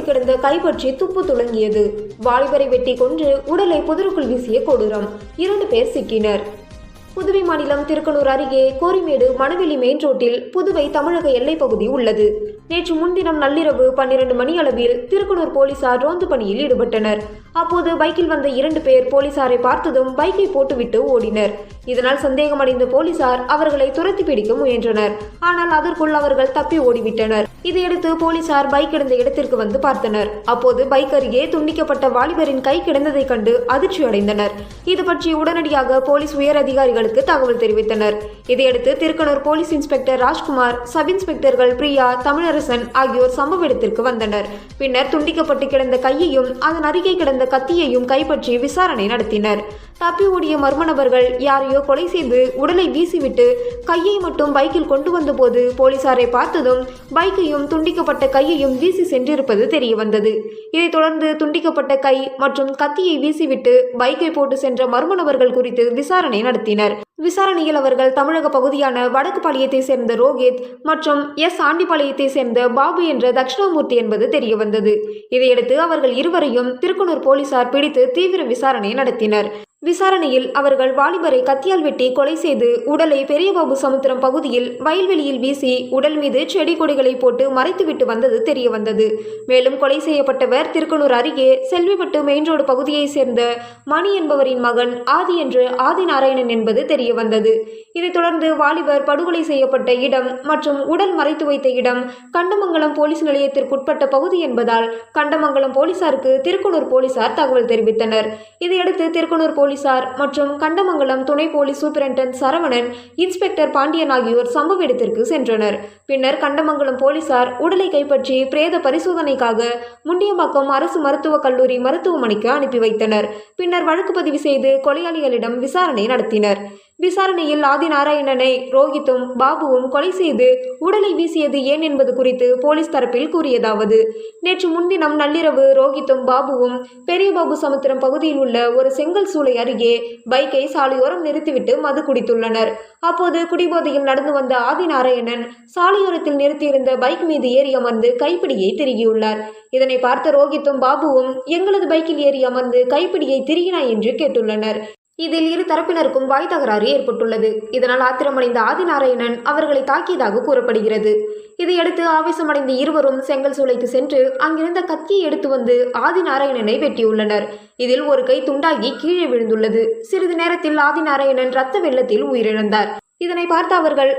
கிடந்த கைப்பற்றி துப்பு துளங்கியது வாலிபரை வெட்டி கொன்று உடலை புதருக்குள் வீசிய கொடூரம். இரண்டு பேர் சிக்கினர். புதுவை மாநிலம் திருக்கனூர் அருகே கோரிமேடு மணவெளி மெயின் ரோட்டில் புதுவை தமிழக எல்லைப் பகுதி உள்ளது. நேற்று முன்தினம் நள்ளிரவு பன்னிரண்டு மணி அளவில் திருக்குனூர் போலீசார் ரோந்து பணியில் ஈடுபட்டனர். அப்போது பைக்கில் வந்த இரண்டு பேர் போலீசாரை பார்த்ததும் பைக்கை போட்டுவிட்டு ஓடினர். இதனால் சந்தேகமடைந்த போலீசார் அவர்களை துரத்தி பிடிக்க முயன்றனர். ஆனால் அதற்குள் அவர்கள் தப்பி ஓடிவிட்டனர். இதையடுத்து போலீசார் பைக் கிடந்த இடத்திற்கு வந்து பார்த்தனர். அப்போது பைக் அருகே துண்டிக்கப்பட்ட வாலிபரின் கை கிடந்ததைக் கண்டு அதிர்ச்சி அடைந்தனர். இது பற்றி உடனடியாக போலீஸ் உயர் அதிகாரிகளுக்கு தகவல் தெரிவித்தனர். இதையடுத்து Thirukkanur police inspector Rajkumar sub இன்ஸ்பெக்டர்கள் Priya Tamilarasan ஆகியோர் சம்பவ இடத்திற்கு வந்தனர். பின்னர் துண்டிக்கப்பட்டு கிடந்த கையையும் அதன் அருகே கிடந்த கத்தியையும் கைப்பற்றி விசாரணை நடத்தினர். தப்பி ஓடிய மர்ம நபர்கள் யாரையோ கொலை செய்து உடலை வீசிவிட்டு கையை மட்டும் பைக்கில் கொண்டு வந்தபோது போலீசாரை பார்த்ததும் பைக்கையும் துண்டிக்கப்பட்ட கையையும் வீசி சென்றிருப்பது தெரிய வந்தது இதைத் தொடர்ந்து துண்டிக்கப்பட்ட கை மற்றும் கத்தியை வீசிவிட்டு பைக்கை போட்டு சென்ற மர்ம நபர்கள் குறித்து விசாரணை நடத்தினர். விசாரணையில் அவர்கள் தமிழக பகுதியான வடக்கு பாளையத்தை சேர்ந்த ரோஹித் மற்றும் எஸ். ஆண்டிபாளையத்தை சேர்ந்த பாபு என்ற தட்சிணாமூர்த்தி என்பது தெரியவந்தது. இதையடுத்து அவர்கள் இருவரையும் திருக்குனூர் போலீசார் பிடித்து தீவிர விசாரணை நடத்தினர். விசாரணையில் அவர்கள் வாலிபரை கத்தியால் வெட்டி கொலை செய்து உடலை பெரியபாபு சமுத்திரம் பகுதியில் வயல்வெளியில் வீசி உடல் மீது செடி கொடிகளை போட்டு மறைத்துவிட்டு வந்தது தெரிய வந்தது. மேலும் கொலை செய்யப்பட்டவர் திருக்கனூர் அருகே செல்விப்பட்டு மெயின் ரோடு பகுதியைச் சேர்ந்த மணி என்பவரின் மகன் ஆதி என்று ஆதி நாராயணன் என்பது தெரிய வந்தது. இதைத் தொடர்ந்து வாலிபர் படுகொலை செய்யப்பட்ட இடம் மற்றும் உடல் மறைத்து வைத்த இடம் கண்டமங்கலம் போலீஸ் நிலையத்திற்குட்பட்ட பகுதி என்பதால் கண்டமங்கலம் போலீசாருக்கு திருக்குனூர் போலீசார் தகவல் தெரிவித்தனர். இதையடுத்து திருக்குனூர் போலீசார் மற்றும் கண்டமங்கலம் துணை police superintendent Saravanan inspector Pandian ஆகியோர் சம்பவ இடத்திற்கு சென்றனர். பின்னர் கண்டமங்கலம் போலீசார் உடலை கைப்பற்றி பிரேத பரிசோதனைக்காக முண்டியம்பாக்கம் அரசு மருத்துவக் கல்லூரி மருத்துவமனைக்கு அனுப்பி வைத்தனர். பின்னர் வழக்கு பதிவு செய்து கொலையாளிகளிடம் விசாரணை நடத்தினர். விசாரணையில் ஆதிநாராயணனை ரோஹித்தும் பாபுவும் கொலை செய்து உடலை வீசியது ஏன் என்பது குறித்து போலீஸ் தரப்பில் கூறியதாவது. நேற்று முன்தினம் நள்ளிரவு ரோஹித்தும் பாபுவும் பெரியபாபு சமுத்திரம் பகுதியில் உள்ள ஒரு செங்கல் சூளை அருகே பைக்கை சாலையோரம் நிறுத்திவிட்டு மது குடித்துள்ளனர். அப்போது குடிபோதையில் நடந்து வந்த ஆதிநாராயணன் சாலையோரத்தில் நிறுத்தியிருந்த பைக் மீது ஏறி அமர்ந்து கைப்பிடியை திருகியுள்ளார். இதனை பார்த்த ரோஹித்தும் பாபுவும் எங்களது பைக்கில் ஏறி அமர்ந்து கைப்பிடியை திருகினாய் என்று கேட்டுள்ளனர். இதில் இரு தரப்பினருக்கும் வாய் தகராறு ஏற்பட்டுள்ளது. இதனால் ஆத்திரமடைந்த ஆதிநாராயணன் அவர்களை தாக்கியதாக கூறப்படுகிறது. இதையடுத்து ஆவேசமடைந்த இருவரும் செங்கல் சூளைக்கு சென்று அங்கிருந்த கத்தியை எடுத்து வந்து ஆதிநாராயணனை வெட்டியுள்ளனர். இதில் ஒரு கை துண்டாகி கீழே விழுந்துள்ளது. சிறிது நேரத்தில் ஆதிநாராயணன் ரத்த வெள்ளத்தில் உயிரிழந்தார். இதனை பார்த்த அவர்கள்